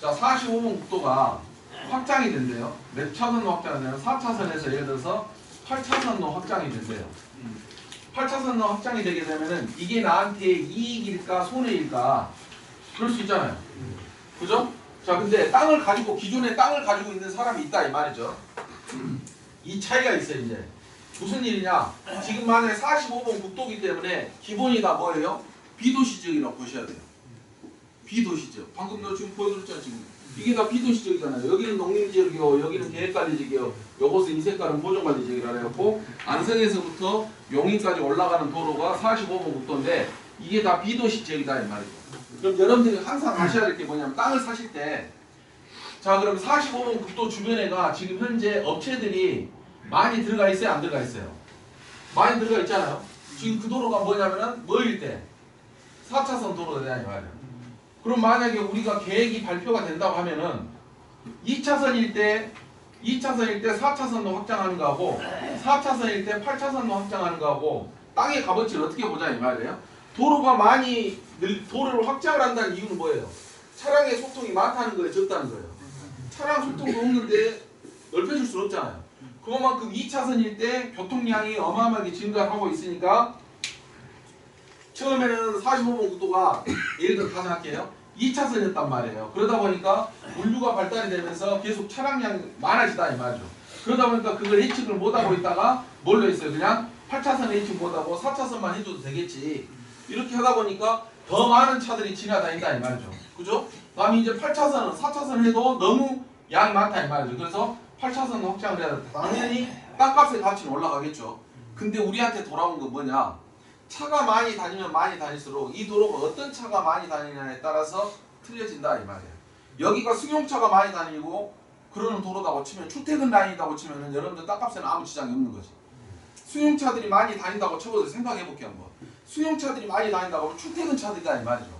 자, 45번 국도가 확장이 된대요. 몇 차선로 확장이 되냐면 4차선에서 예를 들어서 8차선로 확장이 된대요. 8차선로 확장이 되게 되면은 이게 나한테 이익일까 손해일까 그럴 수 있잖아요. 그죠? 자, 근데 땅을 가지고 기존에 땅을 가지고 있는 사람이 있다 이 말이죠. 이 차이가 있어요, 이제. 무슨 일이냐? 지금 만약에 45번 국도기 때문에 기본이 다 뭐예요? 비도시 지역이라고 보셔야 돼요. 비도시 지역. 방금 너 지금 보여드렸잖아요, 지금. 이게 다 비도시 지역이잖아요. 여기는 농림지역이요, 여기는 계획관리지역이요, 요것은 이 색깔은 보존관리지역이라 해갖고 안성에서부터 용인까지 올라가는 도로가 45번 국도인데 이게 다 비도시 지역이다 이 말이죠. 그럼 여러분들이 항상 아셔야 될 게 뭐냐면 땅을 사실 때 자, 그럼 45번 국도 주변에가 지금 현재 업체들이 많이 들어가 있어요, 안 들어가 있어요? 많이 들어가 있잖아요. 지금 그 도로가 뭐냐면은 뭐일 때 4차선 도로가 되냐 이 말이에요. 그럼 만약에 우리가 계획이 발표가 된다고 하면은 2차선일 때 2차선일 때 4차선로 확장하는 거하고 4차선일 때 8차선로 확장하는 거하고 땅의 값어치를 어떻게 보자 이 말이에요. 도로가 많이 늘, 도로를 확장을 한다는 이유는 뭐예요? 차량의 소통이 많다는 거예요, 적다는 거예요. 차량 소통도 없는데 넓혀줄 수는 없잖아요. 그것만큼 2차선일 때 교통량이 어마어마하게 증가하고 있으니까 처음에는 45번 국도가 예를 들어 가정할게요. 2차선이었단 말이에요. 그러다 보니까 물류가 발달이 되면서 계속 차량량이 많아지다 이 말이죠. 그러다 보니까 그걸 예측을 못하고 있다가 뭘로 했어요? 그냥 8차선 예측 못하고 4차선만 해줘도 되겠지. 이렇게 하다 보니까 더 많은 차들이 지나다닌다 이 말이죠. 그죠? 다음에 이제 8차선은 4차선 해도 너무 양이 많다 이 말이죠. 그래서 8차선 확장을 해야 돼. 당연히 땅값의 가치는 올라가겠죠. 근데 우리한테 돌아온 건 뭐냐? 차가 많이 다니면 많이 다닐수록 이 도로가 어떤 차가 많이 다니냐에 따라서 틀려진다 이 말이에요. 여기가 승용차가 많이 다니고 그러는 도로다고 치면 출퇴근 라인이라고 치면은 여러분들 땅값에는 아무 지장이 없는 거지. 승용차들이 많이 다닌다고 쳐보세요. 생각해 볼게요 한번. 승용차들이 많이 다닌다고 하면 출퇴근 차들이다 이 말이죠.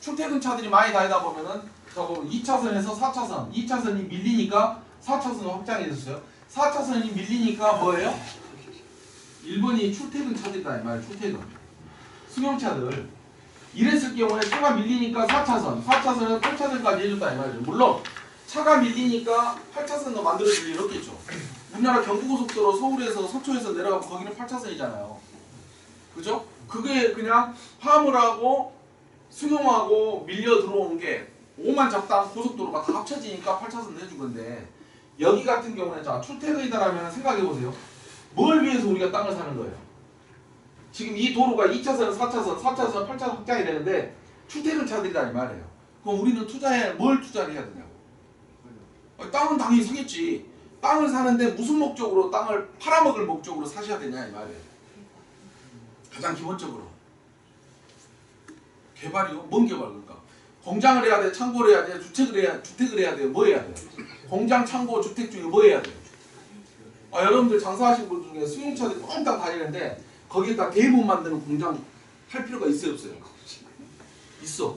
출퇴근 차들이 많이 다니다 보면은 자 보면 2차선에서 4차선, 2차선이 밀리니까 4차선 확장이 됐어요. 4차선이 밀리니까 뭐예요? 1번이 출퇴근 차들이다 이 말이에요. 출퇴근. 승용차들. 이랬을 경우에 차가 밀리니까 4차선, 4차선에서 8차선까지 해줬다 이 말이죠. 물론 차가 밀리니까 8차선도 만들어줄 일 없겠죠. 우리나라 경부고속도로 서울에서 서초에서 내려가면 거기는 8차선이잖아요. 그죠? 그게 그냥 화물하고 승용하고 밀려 들어온 게 5만 잡다 고속도로가 다 합쳐지니까 8차선 내준 건데 여기 같은 경우는 자 출퇴근이다라면 생각해 보세요. 뭘 위해서 우리가 땅을 사는 거예요? 지금 이 도로가 2차선, 4차선, 4차선, 8차선 확장이 되는데 출퇴근 차들이다 이 말이에요. 그럼 우리는 투자해 뭘 투자를 해야 되냐고. 아, 땅은 당연히 사겠지. 땅을 사는데 무슨 목적으로 땅을 팔아먹을 목적으로 사셔야 되냐 이 말이에요. 가장 기본적으로 개발이요? 뭔 개발 그러니까? 공장을 해야 돼, 창고를 해야 돼, 주택을 해야 주택을 해야 돼, 뭐 해야 돼? 공장, 창고, 주택 중에 뭐 해야 돼? 아, 여러분들 장사하시는 분 중에 승용차들이 뻥땅 다니는데 거기에다 대문 만드는 공장 할 필요가 있어요 없어요? 있어.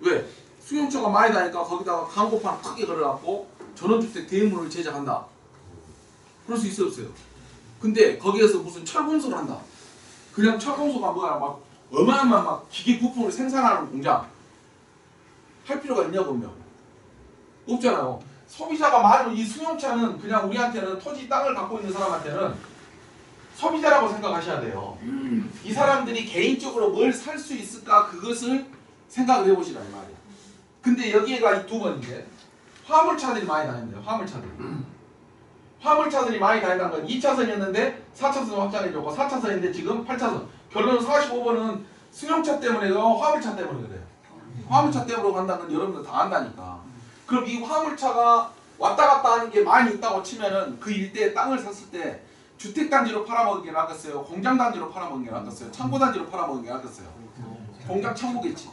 왜? 승용차가 많이 다니까 거기다가 광고판 크게 걸어갖고 전원주택 대문을 제작한다. 그럴 수 있어요 없어요? 근데 거기에서 무슨 철공소를 한다. 그냥 철공소가 뭐야 막 어마어마한 막 기계 부품을 생산하는 공장 할 필요가 있냐 보면 없잖아요. 소비자가 많은 이 승용차는 그냥 우리한테는 토지 땅을 갖고 있는 사람한테는 소비자라고 생각하셔야 돼요. 이 사람들이 개인적으로 뭘 살 수 있을까 그것을 생각을 해보시라 이 말이야. 근데 여기에가 이두 번인데 화물차들이 많이 다닌대요. 화물차들. 화물차들이 많이 다닌다는 건 2차선이었는데 4차선 확장해줬고 4차선인데 지금 8차선. 결론은 45번은 승용차 때문에요, 화물차 때문에 그래요. 화물차 때문에 간다는 건 여러분들 다 안다니까. 그럼 이 화물차가 왔다 갔다 하는 게 많이 있다고 치면은 그 일대에 땅을 샀을 때 주택단지로 팔아먹은 게 낫겠어요? 공장단지로 팔아먹은 게 낫겠어요? 창고단지로 팔아먹은 게 낫겠어요? 공장 창고겠지.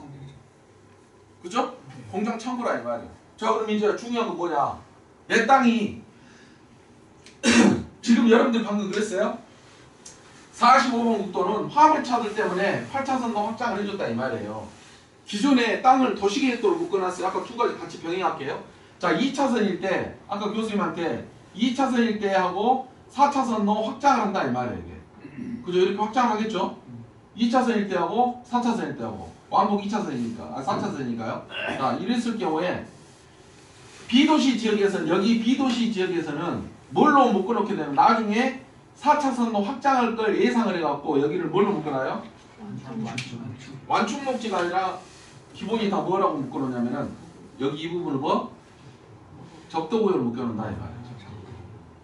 그죠? 공장 창고라 이 말이에요. 자 그럼 이제 중요한 건 뭐냐? 내 땅이 지금 여러분들 방금 그랬어요? 45번 국도는 화물차들 때문에 8차선도 확장을 해줬다 이 말이에요. 기존에 땅을 도시계획도로 묶어놨어요. 아까 두 가지 같이 병행할게요. 자 2차선일 때 아까 교수님한테 2차선일 때 하고 4차선도 확장을 한다 이 말이에요. 이게. 그죠? 이렇게 확장을 하겠죠? 2차선일 때 하고 4차선일 때 하고 왕복 2차선이니까 아 4차선이니까요. 자 이랬을 경우에 비도시 지역에서는 여기 비도시 지역에서는 뭘로 묶어놓게 되면 나중에 4차선로 확장할 걸 예상을 해갖고 여기를 뭘로 묶어놔요? 완충 녹지가 아니라 기본이 다 뭐라고 묶어놓냐면은 여기 이 부분을 뭐? 적도구역을 묶어놓는다 이 말이에요.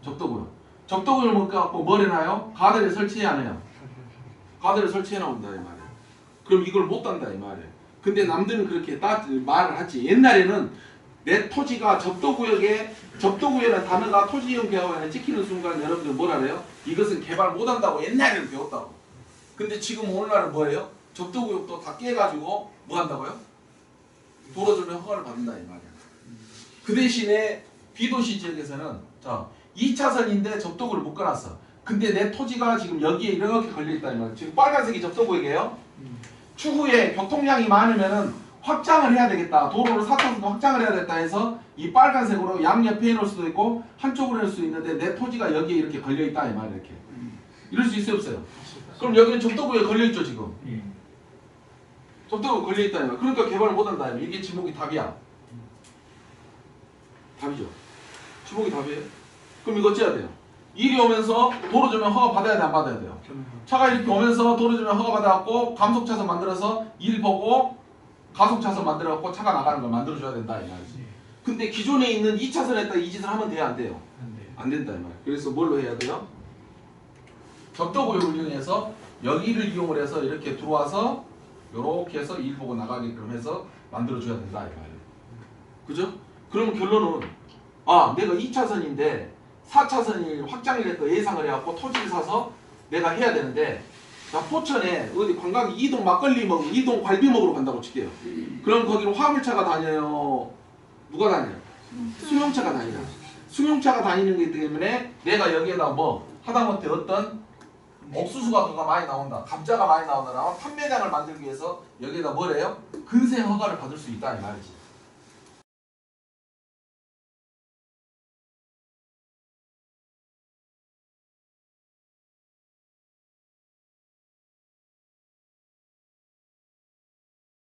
적도구역. 적도구역을 묶어갖고 뭘 해놔요? 가드를 설치해야 안 해요? 가드를 설치해 나온다 이 말이에요. 그럼 이걸 못 단다 이 말이에요. 근데 남들은 그렇게 따 말을 하지. 옛날에는 내 토지가 접도구역에 접도구역이라는 단어가 토지이용 개혁안에 찍히는 순간 여러분들 뭐라 그래요? 이것은 개발 못한다고 옛날에는 배웠다고. 근데 지금 오늘날은 뭐예요? 접도구역도 다 깨가지고 뭐 한다고요? 도로 주면 허가를 받는다 이 말이야. 그 대신에 비도시 지역에서는 자 2차선인데 접도구를 묶어놨어. 근데 내 토지가 지금 여기에 이렇게 걸려있다 이 말이야. 지금 빨간색이 접도구역이에요. 추후에 교통량이 많으면은 확장을 해야 되겠다. 도로를 4차선도 확장을 해야 되겠다 해서 이 빨간색으로 양옆에 해놓을 수도 있고 한쪽으로 해놓을 수 있는데 내 토지가 여기에 이렇게 걸려있다 이 말이야 이렇게. 이럴 수 있어요 없어요? 그럼 여기는 접도구에 걸려있죠 지금. 접도구 걸려있다 이 말이야. 그러니까 개발을 못한다 이 말이야. 이게 지목이 답이야. 답이죠. 지목이 답이에요. 그럼 이거 어찌해야 돼요? 일이 오면서 도로 주면 허가 받아야 돼 안 받아야 돼요? 차가 이렇게 오면서 도로 주면 허가 받아갖고 감속 차선 만들어서 일 보고 가속 차선 만들어갖고 차가 나가는 걸 만들어줘야 된다 이 말이지. 근데 기존에 있는 2차선에다 이 짓을 하면 돼요 안 돼요? 안 된다 이 말. 그래서 뭘로 해야 돼요? 적도구역을 이용해서 여기를 이용을 해서 이렇게 들어와서 이렇게 해서 일 보고 나가게끔 해서 만들어줘야 된다 이 말이에요. 그죠? 그러면 결론은 아 내가 2차선인데 4차선이 확장이 될거 예상을 해갖고 토지를 사서 내가 해야 되는데 자 포천에 어디 관광 이동 막걸리 먹 이동 갈비 먹으러 간다고 칠게요. 그럼 거기는 화물차가 다녀요. 누가 다녀요? 승용차가 다니요. 승용차가 다니는 게 때문에 내가 여기에다 뭐 하다못해 어떤 옥수수가 그가 많이 나온다. 감자가 많이 나온다. 라면 판매장을 만들기 위해서 여기에다 뭐래요? 근생 허가를 받을 수 있다 이 말이지.